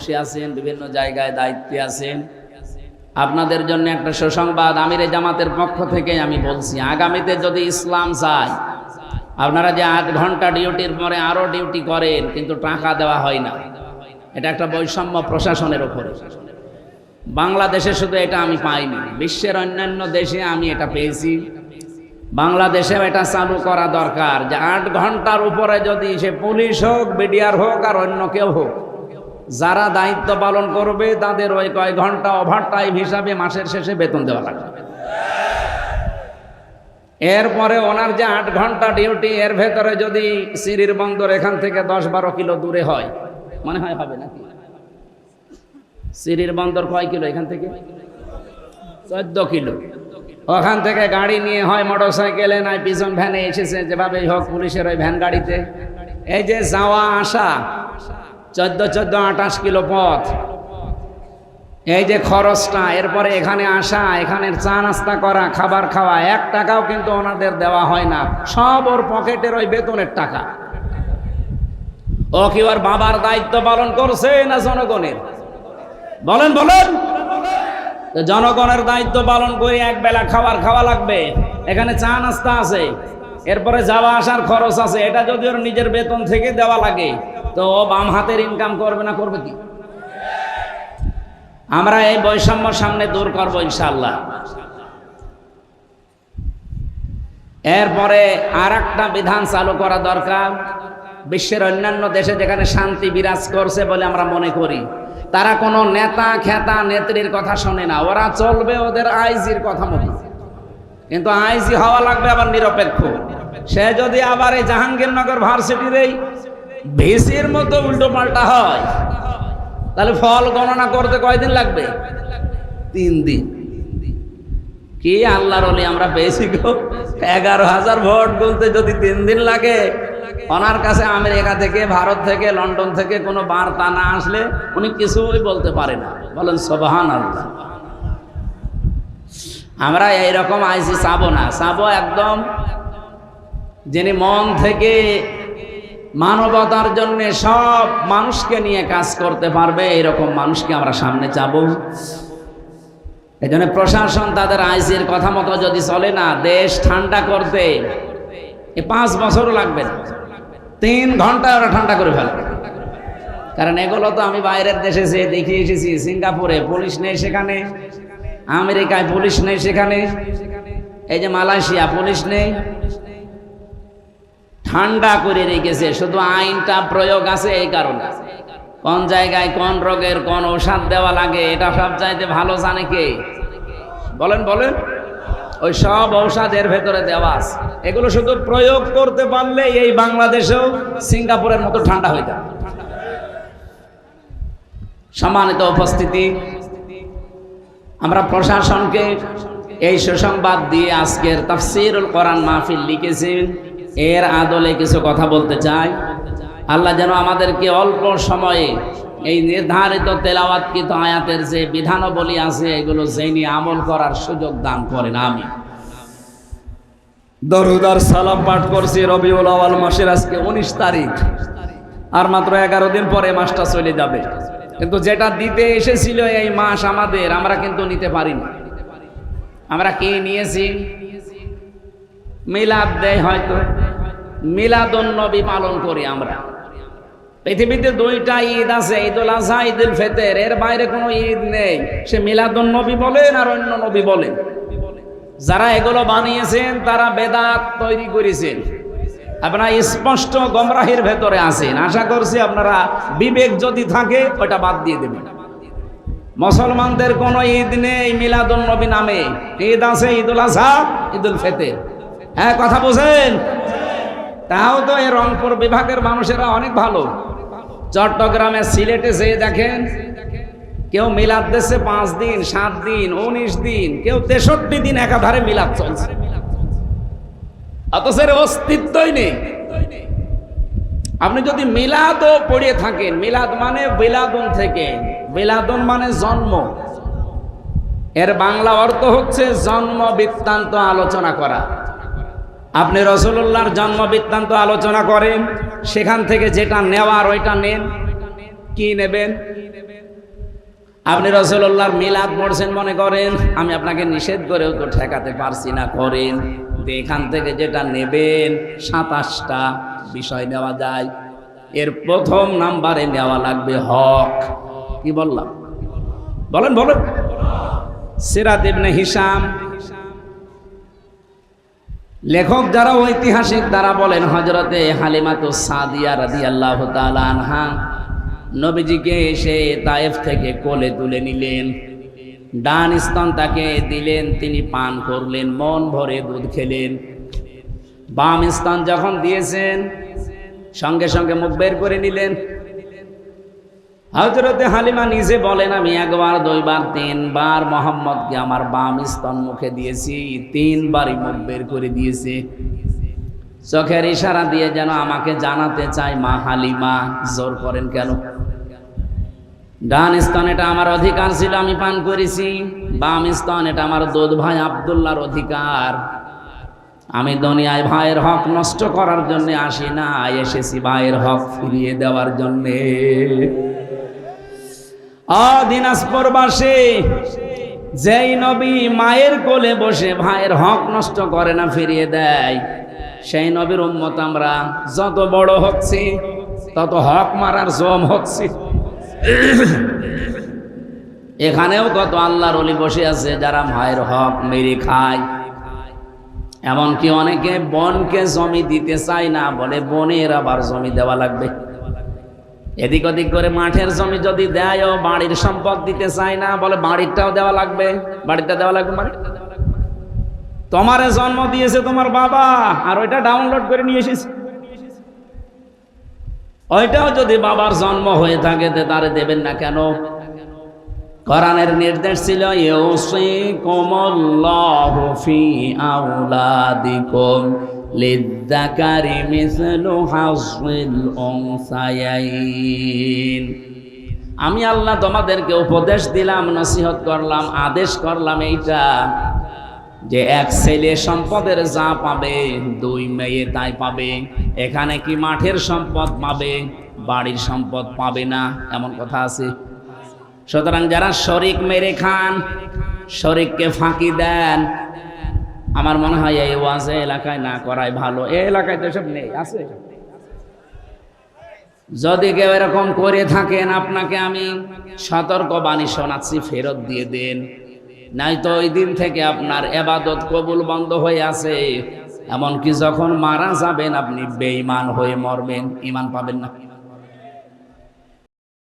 বসে আছেন, বিভিন্ন জায়গায় দায়িত্বে আছেন। আপনাদের জন্য একটা সুসংবাদ আমির জামাতের পক্ষ থেকে আমি বলছি, আগামীতে যদি ইসলাম চায় আপনারা যে আট ঘণ্টা ডিউটির পরে আরও ডিউটি করেন, কিন্তু টাকা দেওয়া হয় না। এটা একটা বৈষম্য প্রশাসনের উপরে। বাংলাদেশে শুধু এটা আমি পাইনি, বিশ্বের অন্যান্য দেশে আমি এটা পেয়েছি। বাংলাদেশেও এটা চালু করা দরকার যে আট ঘণ্টার উপরে যদি সে পুলিশ হোক, বিডিআর হোক, আর অন্য কেউ হোক যারা দায়িত্ব পালন করবে, তাদের ওই কয় ঘণ্টা ওভার টাইম হিসাবে মাসের শেষে বেতন দেওয়া লাগবে। এরপরে ওনার যে আট ঘণ্টা ডিউটি এর ভেতরে যদি সিরির বন্দর এখান থেকে দশ বারো কিলো দূরে হয়, মনে হয় হবে নাকি? সিরির বন্দর কয় কিলো এখান থেকে? চোদ্দ কিলো। ওখান থেকে গাড়ি নিয়ে হয় মোটর সাইকেলে নাই পিছন ভ্যানে এসেছে যেভাবে হোক পুলিশের ওই ভ্যান গাড়িতে। এই যে যাওয়া আসা চোদ্দ চোদ্দ, আঠাশ কিলো পথ। এই যে খরচটা, এরপরে এখানে আসা এখানে চা নাস্তা করা, খাবার খাওয়া, এক টাকাও কিন্তু ওনাদের দেওয়া হয় না। সব ওর পকেটের ওই বেতনের টাকা। ও কি ওর বাবার দায়িত্ব পালন করছে না জনগণের? বলেন বলেন। জনগণের দায়িত্ব পালন করে এক বেলা খাবার খাওয়া লাগবে। এখানে চা নাস্তা আছে। এরপরে যাওয়া আসার খরচ আছে। এটা যদি ওর নিজের বেতন থেকে দেওয়া লাগে। তো বাম হাতের ইনকাম করবে না করবে কি? আমরা এই বৈষম্য সামনে দূর করব ইনশাল্লাহ এরপরে আর একটা বিধান চালু করা দরকার। বিশ্বের অন্যান্য দেশে যেখানে শান্তি বিরাজ করছে বলে আমরা মনে করি, তারা কোনো নেতা, খেতা, নেত্রীর কথা শোনে না। ওরা চলবে ওদের আইজির কথা মতো। কিন্তু আইজি হওয়া লাগবে আবার নিরপেক্ষ। সে যদি আবার এই জাহাঙ্গীরনগর ভার্সিটির এই ভিসির মতো উল্টো পাল্টা হয়। তাহলে ফল গণনা করতে কয়দিন লাগবে? তিন দিন। কি আল্লাহর অলি আমরা পেয়েছি গো? এগারো হাজার ভোট বলতে যদি তিন দিন লাগে, ওনার কাছে আমেরিকা থেকে, ভারত থেকে, লন্ডন থেকে কোনো বার্তা না আসলে উনি কিছুই বলতে পারে না। বলেন সোবাহান আল্লাহ আমরা এইরকম আইসি চাবো না। চাবো একদম যিনি মন থেকে মানবতার জন্য সব মানুষকে নিয়ে কাজ করতে পারবে, এরকম মানুষকে আমরা সামনে চাবো। এই জন্য প্রশাসন তাদের আইসির কথা মতো যদি চলে না, দেশ ঠান্ডা করতে এ পাঁচ বছরও লাগবে তিন ঘণ্টা ওরা ঠান্ডা করে ফেলবে কারণ এগুলো তো আমি বাইরের দেশে যেয়ে দেখে এসেছি, সিঙ্গাপুরে পুলিশ নেই সেখানে, আমেরিকায় পুলিশ নেই সেখানে, এই যে মালয়েশিয়া পুলিশ নেই ঠান্ডা করে রেখেছে, শুধু আইনটা প্রয়োগ আছে এই কারণে। কোন জায়গায় কোন রোগের কোন ঔষধ দেওয়া লাগে, এটা সব চাইতে ভালো জানে কে? বলেন বলেন। ওই সব ঔষধের ভেতরে দেওয়া আছে। এগুলো শুধু প্রয়োগ করতে পারলে এই বাংলাদেশেও সিঙ্গাপুরের মতো ঠান্ডা হয়ে যাবে। সম্মানিত উপস্থিতি, আমরা প্রশাসনকে এই সুসংবাদ দিয়ে আজকের তাফসিরুল কোরআন মাহফিল লিখেছেন এর আদলে কিছু কথা বলতে চাই। আল্লাহ যেন আমাদেরকে অল্প সময়ে এই নির্ধারিত তেলাওয়াতকৃত আয়াতের যে বিধানবলী আছে, এগুলো জেনে আমল করার সুযোগ দান করেন আমি দরুদার সালাম পাঠ করছি রবিউল আওয়াল মাসের আজকে উনিশ তারিখ। আর মাত্র এগারো দিন পরে মাসটা চলে যাবে। কিন্তু যেটা দিতে এসেছিল এই মাস আমাদের, আমরা কিন্তু নিতে পারিনি। আমরা কে নিয়েছি? মিলাদ দেয় হয়তো। মিলাদুন নবী পালন করি আমরা। পৃথিবীতে দুইটা ঈদ আছে ঈদুল আজহা ঈদুল ফেতের। এর বাইরে কোনো ঈদ নেই। সে মিলাদুন নবী বলেন আর অন্য নবী বলেন। যারা এগুলো বানিয়েছেন, তারা বেদাত তৈরি করেছেন। আপনারা স্পষ্ট গমরাহির ভেতরে আছেন। আশা করছি আপনারা বিবেক যদি থাকে, ওটা বাদ দিয়ে দেবেন। মুসলমানদের কোনো ঈদ নেই মিলাদুন নবী নামে। ঈদ আছে ঈদুল আজহা ঈদুল ফেতের। হ্যাঁ কথা বোঝেন? তাও তো এই রংপুর বিভাগের মানুষেরা অনেক ভালো। চট্টগ্রামে সিলেটে যেয়ে দেখেন, কেউ মিলাদ দেশে পাঁচ দিন, সাত দিন, উনিশ দিন, কেউ তেষট্টি দিন একাধারে মিলাদ চলছে। অথচ অস্তিত্বই নেই। আপনি যদি মিলাদও পড়িয়ে থাকেন, মিলাদ মানে বিলাদন থেকে, বিলাদন মানে জন্ম। এর বাংলা অর্থ হচ্ছে জন্ম বৃত্তান্ত আলোচনা করা। আপনি রসুল্লাহর জন্ম বৃত্তান্ত আলোচনা করেন, সেখান থেকে যেটা নেওয়ার ওইটা নেন। কি নেবেন? আপনি রসুল্লাহর মিলাদ পড়ছেন মনে করেন, আমি আপনাকে নিষেধ করেও তো ঠেকাতে পারছি না, করেন। এখান থেকে যেটা নেবেন, সাতাশটা বিষয় নেওয়া যায়। এর প্রথম নাম্বারে নেওয়া লাগবে হক। কি বললাম? বলেন বলেন। সিরাত ইবনে হিসাম লেখক যারা ঐতিহাসিক তারা বলেন হজরতে হালিমাতু সাদিয়া রাদিয়াল্লাহু তাআলা আনহা, নবীজিকে এসে তায়েফ থেকে কোলে তুলে নিলেন। ডান স্তন তাকে দিলেন, তিনি পান করলেন, মন ভরে দুধ খেলেন। বাম স্তন যখন দিয়েছেন, সঙ্গে সঙ্গে মুখ বের করে নিলেন। হজরতে হালিমা নিজে বলেন, আমি একবার, দুইবার, তিনবার মোহাম্মদকে আমার বাম স্তন মুখে দিয়েছি, তিনবারই মুখ বের করে দিয়েছে। চোখের ইশারা দিয়ে যেন আমাকে জানাতে চায়, মা হালিমা, জোর করেন কেন? ডান স্তন এটা আমার অধিকার ছিল, আমি পান করেছি। বাম স্তন এটা আমার দুধ ভাই আবদুল্লার অধিকার। আমি দুনিয়ায় ভাইয়ের হক নষ্ট করার জন্য আসি না, এসেছি ভাইয়ের হক ফিরিয়ে দেওয়ার জন্যে। যেই নবী মায়ের কোলে বসে ভাইয়ের হক নষ্ট করে না, ফিরিয়ে দেয়। সেই নবীর উম্মত আমরা যত বড় হচ্ছি, তত হক মারার জম হচ্ছি। এখানেও কত আল্লাহর অলি বসে আছে, যারা মায়ের হক মেরে খায়। এমনকি অনেকে বনকে জমি দিতে চায় না, বলে বনের আবার জমি দেওয়া লাগবে। এদিক ওদিক করে মাঠের জমি যদি দেয় বাড়ির সম্পদ দিতে চায় না, বলে বাড়িরটাও দেওয়া লাগবে। বাড়িটা দেওয়া লাগবে মানে? তোমারে জন্ম দিয়েছে তোমার বাবা, আর ওইটা ডাউনলোড করে নিয়ে এসেছে। ওইটাও যদি বাবার জন্ম হয়ে থাকে তারে দেবেন না কেন? কোরআনের নির্দেশ ছিল, ইউসিকুমুল্লাহু ফি আওলাদিকুম। লিদ্দাকারি মিসলু হাসিল উনসায়াইন আমি আল্লাহ তোমাদেরকে উপদেশ দিলাম, নসিহত করলাম, আদেশ করলাম এইটা, যে এক ছেলে সম্পদের যা পাবে, দুই মেয়ে তাই পাবে, এখানে কি মাঠের সম্পদ পাবে, বাড়ির সম্পদ পাবে না, এমন কথা আছে। সুতরাং যারা শরিক মেরে খান, শরিককে ফাঁকি দেন আমার মনে হয় এই ওয়াজে এলাকায় না করাই ভালো। এই এলাকায় তো সব নেই, আছে? যদি কেউ এরকম করে থাকেন, আপনাকে আমি সতর্ক বাণী শোনাচ্ছি, ফেরত দিয়ে দেন। নাই তো ওই দিন থেকে আপনার এবাদত কবুল বন্ধ হয়ে আছে। এমনকি যখন মারা যাবেন, আপনি বেঈমান হয়ে মরবেন। ইমান পাবেন না।